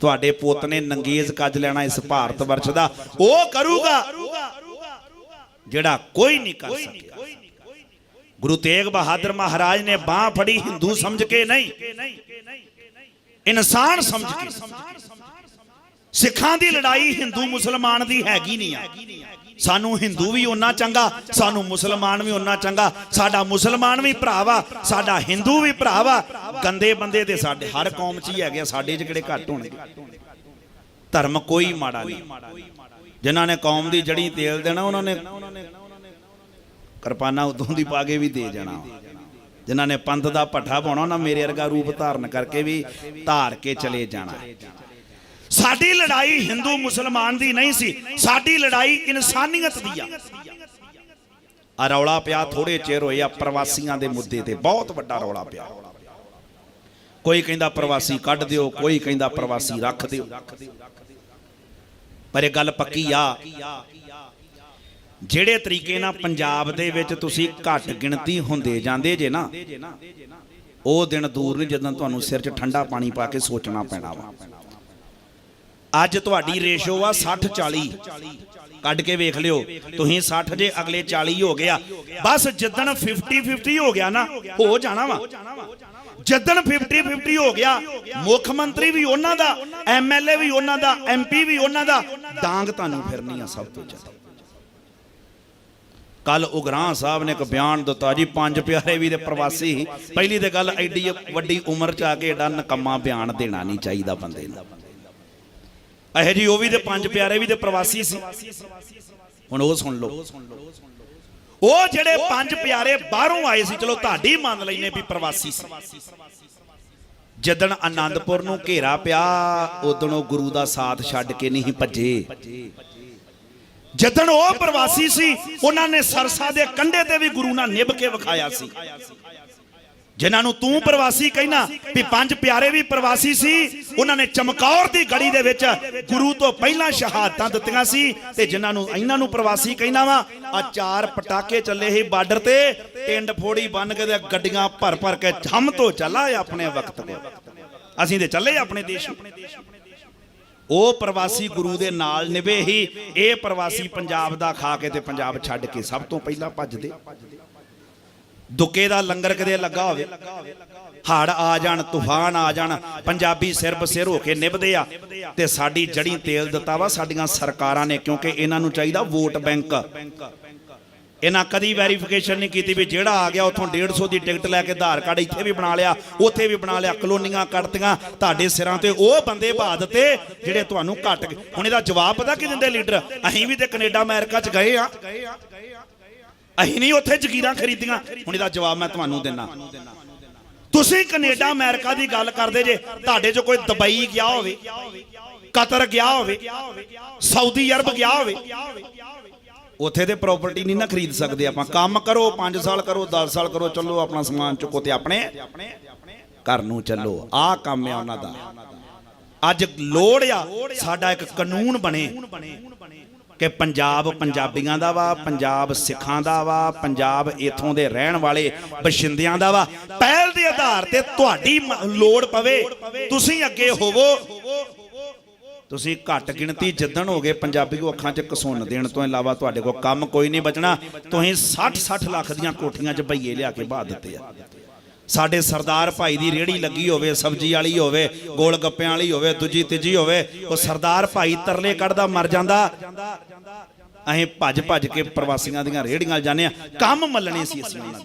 ਤੁਹਾਡੇ ਪੁੱਤ ਨੇ ਨੰਗੇਜ਼ ਕੱਜ ਲੈਣਾ ਇਸ ਭਾਰਤ ਵਰਸ਼ ਦਾ। ਉਹ ਕਰੂਗਾ ਜਿਹੜਾ ਕੋਈ ਨਹੀਂ ਕਰ ਸਕਿਆ। ਗੁਰੂ ਤੇਗ ਬਹਾਦਰ ਮਹਾਰਾਜ ਨੇ ਬਾਹ ਫੜੀ, ਹਿੰਦੂ ਸਮਝ ਕੇ ਨਹੀਂ। ਇਨਸਾਨ ਸਮਝ ਕੇ। ਸਿੱਖਾਂ ਦੀ ਲੜਾਈ ਹਿੰਦੂ ਮੁਸਲਮਾਨ ਦੀ ਹੈਗੀ ਨਹੀਂ ਆ। ਸਾਨੂੰ ਹਿੰਦੂ ਵੀ ਓਨਾ ਚੰਗਾ, ਸਾਨੂੰ ਮੁਸਲਮਾਨ ਵੀ ਓਨਾ ਚੰਗਾ। ਸਾਡਾ ਮੁਸਲਮਾਨ ਵੀ ਭਰਾ ਵਾ ਸਾਡਾ ਹਿੰਦੂ ਵੀ ਭਰਾ ਵਾ ਗੰਦੇ ਬੰਦੇ ਤੇ ਸਾਡੇ ਹਰ ਕੌਮ 'ਚ ਹੀ ਹੈਗੇ ਆ, ਸਾਡੇ 'ਚ ਕਿਹੜੇ ਘੱਟ ਹੋਣਗੇ? ਧਰਮ ਕੋਈ ਮਾੜਾ ਨਹੀਂ। ਜਿਨ੍ਹਾਂ ਨੇ ਕੌਮ ਦੀ ਜੜੀ ਤੇਲ ਦੇਣਾ ਉਹਨਾਂ ਨੇ ਕਿਰਪਾਨਾ ਉਦੋਂ ਦੀ ਪਾ ਕੇ ਵੀ ਦੇ ਜਾਣਾ। ਜਿਨ੍ਹਾਂ ਨੇ ਪੰਥ ਦਾ ਪੱਠਾ ਪਾਉਣਾ ਉਹਨਾਂ ਮੇਰੇ ਵਰਗਾ ਰੂਪ ਧਾਰਨ ਕਰਕੇ ਵੀ ਧਾਰ ਕੇ ਚਲੇ ਜਾਣਾ। ਸਾਡੀ ਲੜਾਈ ਹਿੰਦੂ ਮੁਸਲਮਾਨ ਦੀ ਨਹੀਂ ਸੀ। ਸਾਡੀ ਲੜਾਈ ਇਨਸਾਨੀਅਤ ਦੀ ਆ। ਆ ਰੌਲਾ ਪਿਆ ਥੋੜੇ ਚਿਰ ਹੋਏ ਆ ਪ੍ਰਵਾਸੀਆਂ ਦੇ ਮੁੱਦੇ ਤੇ। ਬਹੁਤ ਵੱਡਾ ਰੌਲਾ ਪਿਆ। ਕੋਈ ਕਹਿੰਦਾ ਪ੍ਰਵਾਸੀ ਕੱਢ ਦਿਓ ਕੋਈ ਕਹਿੰਦਾ ਪ੍ਰਵਾਸੀ ਰੱਖ ਦਿਓ। ਪਰ ਇਹ ਗੱਲ ਪੱਕੀ ਆ। ਜਿਹੜੇ ਤਰੀਕੇ ਨਾਲ ਪੰਜਾਬ ਦੇ ਵਿੱਚ ਤੁਸੀਂ ਘੱਟ ਗਿਣਤੀ ਹੁੰਦੇ ਜਾਂਦੇ ਜੇ ਨਾ ਉਹ ਦਿਨ ਦੂਰ ਨਹੀਂ ਜਦੋਂ ਤੁਹਾਨੂੰ ਸਿਰ 'ਚ ਠੰਡਾ ਪਾਣੀ ਪਾ ਕੇ ਸੋਚਣਾ ਪੈਣਾ ਵਾ। ਅੱਜ ਤੁਹਾਡੀ ਰੇਸ਼ੋ ਆ 60 40 ਕੱਢ ਕੇ ਵੇਖ ਲਿਓ। ਤੁਸੀਂ 60 ਜੇ ਅਗਲੇ 40 ਹੋ ਗਿਆ। ਬਸ ਜਿੱਦਣ 50 50 ਹੋ ਗਿਆ ਨਾ, ਹੋ ਜਾਣਾ ਵਾ। ਜਿੱਦਣ 50 50 ਹੋ ਗਿਆ, ਮੁੱਖ ਮੰਤਰੀ ਵੀ ਉਹਨਾਂ ਦਾ ਐਮਐਲਏ ਵੀ ਉਹਨਾਂ ਦਾ ਐਮਪੀ ਵੀ ਉਹਨਾਂ ਦਾ, ਡਾਂਗ ਤੁਹਾਨੂੰ ਫਿਰਨੀ ਆ ਸਭ ਤੋਂ ਜ਼ਿਆਦਾ। ਕੱਲ ਉਗਰਾਂ ਸਾਹਿਬ ਨੇ ਇੱਕ ਬਿਆਨ ਦਿੱਤਾ ਜੀ, ਪੰਜ ਪਿਆਰੇ ਵੀ ਦੇ ਪ੍ਰਵਾਸੀ ਸੀ। ਪਹਿਲੀ ਤੇ ਗੱਲ ਐਡੀ ਵੱਡੀ ਉਮਰ ਚ ਆ ਕੇ ਐਡਾ ਨਕਮਾ ਬਿਆਨ ਦੇਣਾ ਨਹੀਂ ਚਾਹੀਦਾ ਬੰਦੇ ਨੂੰ। ਇਹ ਜੀ ਉਹ ਵੀ ਤੇ ਪੰਜ ਪਿਆਰੇ ਵੀ ਤੇ ਪ੍ਰਵਾਸੀ ਸੀ। ਹੁਣ ਉਹ ਸੁਣ ਲਓ। ਉਹ ਜਿਹੜੇ ਪੰਜ ਪਿਆਰੇ ਬਾਹਰੋਂ ਆਏ ਸੀ, ਚਲੋ ਤੁਹਾਡੀ ਮੰਨ ਲੈਨੇ ਵੀ ਪ੍ਰਵਾਸੀ ਸੀ। ਜਦਣ ਆਨੰਦਪੁਰ ਨੂੰ ਘੇਰਾ ਪਿਆ, ਉਦੋਂ ਉਹ ਗੁਰੂ ਦਾ ਸਾਥ ਛੱਡ ਕੇ ਨਹੀਂ ਭੱਜੇ। ਜਦਣ ਉਹ ਪ੍ਰਵਾਸੀ ਸੀ, ਉਹਨਾਂ ਨੇ ਸਰਸਾ ਦੇ ਕੰਢੇ ਤੇ ਵੀ ਗੁਰੂ ਨਾਲ ਨਿਭ ਕੇ ਵਿਖਾਇਆ ਸੀ। ਜਿਨ੍ਹਾਂ ਨੂੰ ਤੂੰ ਪ੍ਰਵਾਸੀ ਕਹਿਣਾ ਵੀ ਪੰਜ ਪਿਆਰੇ ਵੀ ਪ੍ਰਵਾਸੀ ਸੀ ਉਹਨਾਂ ਨੇ ਚਮਕੌਰ ਦੀ ਗੜੀ ਦੇ ਵਿੱਚ ਗੁਰੂ ਤੋਂ ਪਹਿਲਾਂ ਸ਼ਹਾਦਤਾਂ ਦਿੱਤੀਆਂ ਸੀ ਤੇ ਜਿਨ੍ਹਾਂ ਨੂੰ ਇਹਨਾਂ ਨੂੰ ਪ੍ਰਵਾਸੀ ਕਹਿਣਾ ਵਾ ਆ ਚਾਰ ਪਟਾਕੇ ਚੱਲੇ ਸੀ ਬਾਰਡਰ ਤੇ ਟਿੰਡ ਫੋੜੀ ਬੰਨ ਕੇ ਤੇ ਗੱਡੀਆਂ ਭਰ ਭਰ ਕੇ ਹਮ ਤੋਂ ਚੱਲਾ ਆਪਣੇ ਵਕਤ ਕੋ ਅਸੀਂ ਤੇ ਚੱਲੇ ਆਪਣੇ ਦੇਸ਼ ਨੂੰ। ਉਹ ਪ੍ਰਵਾਸੀ ਗੁਰੂ ਦੇ ਨਾਲ ਨਿਭੇ ਹੀ ਇਹ ਪ੍ਰਵਾਸੀ ਪੰਜਾਬ ਦਾ ਖਾ ਕੇ ਤੇ ਪੰਜਾਬ ਛੱਡ ਕੇ ਸਭ ਤੋਂ ਪਹਿਲਾਂ ਭੱਜਦੇ। ਦੁੱਕੇ ਦਾ ਲੰਗਰ ਕਦੇ ਲੱਗਾ ਹੋਵੇ। ਹੜ ਆ ਜਾਣ, ਤੂਫਾਨ ਆ ਜਾਣ, ਪੰਜਾਬੀ ਸਿਰ ਬਸਿਰ ਹੋ ਕੇ ਨਿਭਦੇ ਆ। ਤੇ ਸਾਡੀ ਜੜੀ ਤੇਲ ਦਿੱਤਾ ਵਾ ਸਾਡੀਆਂ ਸਰਕਾਰਾਂ ਨੇ, ਕਿਉਂਕਿ ਇਹਨਾਂ ਨੂੰ ਚਾਹੀਦਾ ਵੋਟ ਬੈਂਕ। ਇਹਨਾਂ ਕਦੀ ਵੈਰੀਫਿਕੇਸ਼ਨ ਨਹੀਂ ਕੀਤੀ ਵੀ ਜਿਹੜਾ ਆ ਗਿਆ, ਉਥੋਂ 150 ਦੀ ਟਿਕਟ ਲੈ ਕੇ ਆਧਾਰ ਕਾਰਡ ਇੱਥੇ ਵੀ ਬਣਾ ਲਿਆ, ਉੱਥੇ ਵੀ ਬਣਾ ਲਿਆ, ਕਲੋਨੀਆਂ ਕੱਢਤੀਆਂ ਤੁਹਾਡੇ ਸਿਰਾਂ ਤੇ ਉਹ ਬੰਦੇ ਬਹਾ ਦਿੱਤੇ ਜਿਹੜੇ ਤੁਹਾਨੂੰ ਘੱਟ ਗਏ ਹੁਣ ਇਹਦਾ ਜਵਾਬ ਪਤਾ ਕੀ ਦਿੰਦੇ ਲੀਡਰ? ਅਸੀਂ ਵੀ ਤੇ ਕੈਨੇਡਾ, ਅਮਰੀਕਾ ਚ ਗਏ ਆ। ਅਸੀਂ ਨਹੀਂ ਉੱਥੇ ਜ਼ਗੀਰਾਂ ਖਰੀਦੀਆਂ। ਹੁਣ ਇਹਦਾ ਜਵਾਬ ਮੈਂ ਤੁਹਾਨੂੰ ਦਿੰਨਾ। ਤੁਸੀਂ ਕੈਨੇਡਾ, ਅਮਰੀਕਾ ਦੀ ਗੱਲ ਕਰਦੇ ਜੇ, ਤੁਹਾਡੇ ਚ ਕੋਈ ਦੁਬਈ ਗਿਆ ਹੋਵੇ, ਕਤਰ ਗਿਆ ਹੋਵੇ, ਸਾਊਦੀ ਅਰਬ ਗਿਆ ਹੋਵੇ, ਉੱਥੇ ਤੇ ਪ੍ਰਾਪਰਟੀ ਨਹੀਂ ਨਾ ਖਰੀਦ ਸਕਦੇ ਆਪਾਂ। ਕੰਮ ਕਰੋ 5 ਸਾਲ ਕਰੋ 10 ਸਾਲ ਕਰੋ, ਚੱਲੋ ਆਪਣਾ ਸਮਾਨ ਚੁੱਕੋ ਤੇ ਆਪਣੇ ਘਰ ਨੂੰ ਚੱਲੋ। ਆਹ ਕੰਮ ਆ ਉਹਨਾਂ ਦਾ। ਅੱਜ ਲੋੜ ਆ, ਸਾਡਾ ਇੱਕ ਕਾਨੂੰਨ ਬਣੇ। ਕਿ ਪੰਜਾਬ ਪੰਜਾਬੀਆਂ ਦਾ ਵਾ, ਪੰਜਾਬ ਸਿੱਖਾਂ ਦਾ ਵਾ, ਪੰਜਾਬ ਇਥੋਂ ਦੇ ਰਹਿਣ ਵਾਲੇ ਬਸ਼ਿੰਦਿਆਂ ਦਾ ਵਾ। ਪਹਿਲ ਦੇ ਆਧਾਰ ਤੇ ਤੁਹਾਡੀ ਲੋੜ ਪਵੇ, ਤੁਸੀਂ ਅੱਗੇ ਹੋਵੋ। ਤੁਸੀਂ ਘੱਟ ਗਿਣਤੀ ਜਿੱਦਣ ਹੋਗੇ ਪੰਜਾਬੀ ਕੋ ਅੱਖਾਂ 'ਚ ਕਸੁੰਨ ਦੇਣ ਤੋਂ ਇਲਾਵਾ ਤੁਹਾਡੇ ਕੋਲ ਕੰਮ ਕੋਈ ਨਹੀਂ ਬਚਣਾ। ਤੁਸੀਂ 60 60 ਲੱਖ ਦੀਆਂ ਕੋਠੀਆਂ 'ਚ ਬਈਏ ਲਿਆ ਕੇ ਬਾਹ ਦਿੱਤੇ ਆ। ਸਾਡੇ ਸਰਦਾਰ ਭਾਈ ਦੀ ਰੇੜੀ ਲੱਗੀ ਹੋਵੇ, ਸਬਜ਼ੀ ਵਾਲੀ ਹੋਵੇ, ਗੋਲ ਗੱਪਿਆਂ ਵਾਲੀ ਹੋਵੇ, ਦੂਜੀ ਤੀਜੀ ਹੋਵੇ, ਉਹ ਸਰਦਾਰ ਭਾਈ ਤਰਲੇ ਕੱਢਦਾ, ਮਰ ਜਾਂਦਾ। ਅਸੀਂ ਭੱਜ ਭੱਜ ਕੇ ਪ੍ਰਵਾਸੀਆਂ ਦੀਆਂ ਰੇੜੀਆਂ ਜਾਂਦੇ ਆ ਕੰਮ ਮੱਲਣੇ ਸੀ ਅਸੀਂ ਉਹਨਾਂ ਦੇ।